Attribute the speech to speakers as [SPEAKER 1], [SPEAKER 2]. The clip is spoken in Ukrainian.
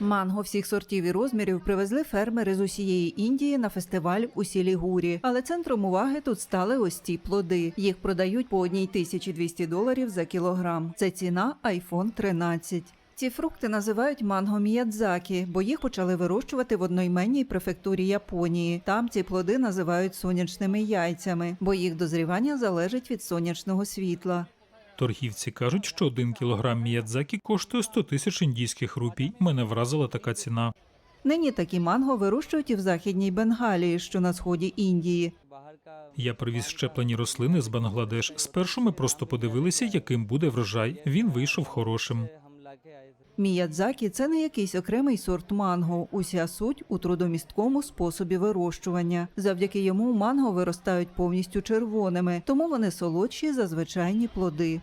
[SPEAKER 1] Манго всіх сортів і розмірів привезли фермери з усієї Індії на фестиваль у Сілігурі. Але центром уваги тут стали ось ці плоди. Їх продають по 1200 доларів за кілограм. Це ціна iPhone 13. Ці фрукти називають манго міядзакі, бо їх почали вирощувати в одноіменній префектурі Японії. Там ці плоди називають сонячними яйцями, бо їх дозрівання залежить від сонячного світла.
[SPEAKER 2] Торгівці кажуть, що один кілограм міядзакі коштує 100 тисяч індійських рупій. Мене вразила така ціна.
[SPEAKER 1] Нині такі манго вирощують і в західній Бенгалії, що на сході Індії.
[SPEAKER 2] Я привіз щеплені рослини з Бангладеш. Спершу ми просто подивилися, яким буде врожай. Він вийшов хорошим.
[SPEAKER 1] Міядзакі це не якийсь окремий сорт манго. Уся суть у трудомісткому способі вирощування. Завдяки йому манго виростають повністю червоними, тому вони солодші за звичайні плоди.